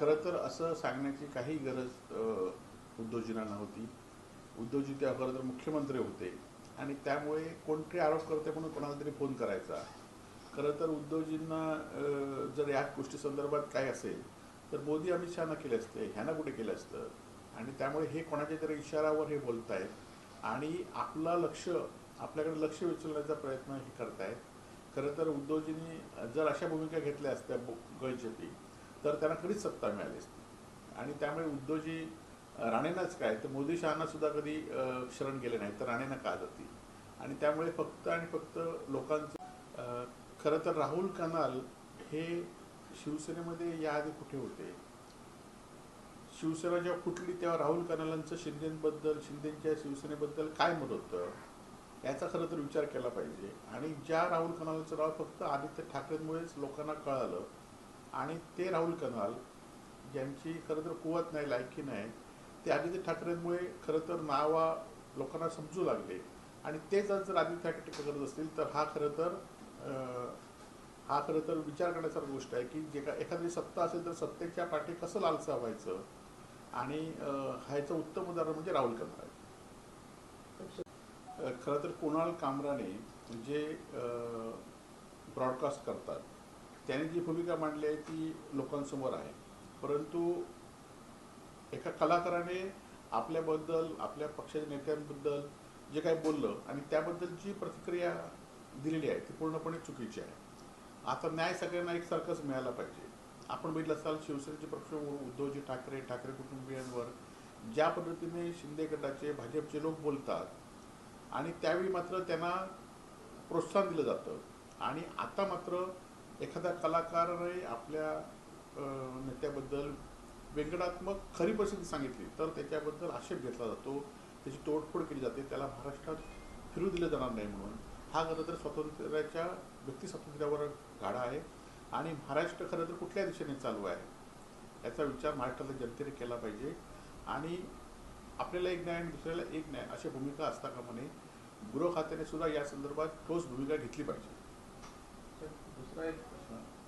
खरं तर असं सांगण्याची काही गरज अ, उद्धवजींना नव्हती. उद्धवजी त्या खरं तर मुख्यमंत्री होते. आणि त्यामुळे कोणतरी आरोप करते म्हणून कोणाला तरी फोन करायचा. खरं तर उद्धवजींना जर या गोष्टी संदर्भात काय असेल तर मोदी अमित शहाना केले असते ह्यानं कुठे केलं असतं? आणि त्यामुळे हे कोणाच्या तरी इशारावर हे बोलतायत. आणि आपला लक्ष आपल्याकडे लक्ष विचलण्याचा प्रयत्न हे करतायत. खरं तर उद्धवजींनी जर अशा भूमिका घेतल्या असत्या गळचेपी तर त्यांना कधीच सत्ता मिळाली असती. आणि त्यामुळे उद्धवजी राणेंनाच काय तर मोदी शहाना सुद्धा कधी शरण गेले नाही तर राणेंना का जातील आणि त्यामुळे फक्त आणि फक्त लोकांचं खरं तर राहुल कनाल हे शिवसेनेमध्ये याआधी कुठे होते? शिवसेना जेव्हा फुटली तेव्हा राहुल कनालांचं शिंदेबद्दल शिंदेच्या शिवसेनेबद्दल काय मत होतं? याचा खरं तर विचार केला पाहिजे. आणि ज्या राहुल कनालचं नाव फक्त आदित्य ठाकरेंमुळेच लोकांना कळालं आणि ते राहुल कनाल ज्यांची खरं तर कुवत नाही लायकी नाही ते आदित्य ठाकरेंमुळे खरं तर नावा लोकांना समजू लागले. आणि तेच आज जर आदित्य ठाकरे करत असतील तर हा खरं तर हा खरं तर विचार करण्यासारखी गोष्ट आहे की जे का एखादी सत्ता असेल तर सत्तेच्या पाठी कसं लालसा व्हायचं आणि ह्याचं उत्तम उदाहरण म्हणजे राहुल कनाल. खरं तर कुणाल कामराने जे ब्रॉडकास्ट करतात त्यांनी जी भूमिका मांडली आहे ती लोकांसमोर आहे. परंतु एका कलाकाराने आपल्याबद्दल आपल्या पक्षाच्या नेत्यांबद्दल जे काही बोललं आणि त्याबद्दल जी प्रतिक्रिया दिलेली आहे ती पूर्णपणे चुकीची आहे. आता न्याय सगळ्यांना एकसारखाच मिळाला पाहिजे. आपण बघितलं असाल शिवसेनेचे पक्ष उद्धवजी ठाकरे ठाकरे कुटुंबियांवर ज्या पद्धतीने शिंदे गटाचे भाजपचे लोक बोलतात आणि त्यावेळी मात्र त्यांना प्रोत्साहन दिलं जातं. आणि आता मात्र एखादा कलाकारने आपल्या नेत्याबद्दल व्यंगणात्मक खरी परिस्थिती सांगितली तर त्याच्याबद्दल आक्षेप घेतला जातो. त्याची तोडफोड केली जाते. त्याला महाराष्ट्रात फिरू दिलं जाणार नाही म्हणून. हा खरं तर स्वातंत्र्याच्या व्यक्ती स्वातंत्र्यावर गाडा आहे. आणि महाराष्ट्र खरं तर कुठल्या दिशेने चालू आहे? याचा विचार महाराष्ट्रातल्या जनतेने केला पाहिजे. आणि आपल्याला एक न्याय आणि दुसऱ्याला एक न्याय अशी भूमिका असता कामा नये. गृह खात्याने सुद्धा या संदर्भात ठोस भूमिका घेतली पाहिजे. दुसरा एक प्रश्न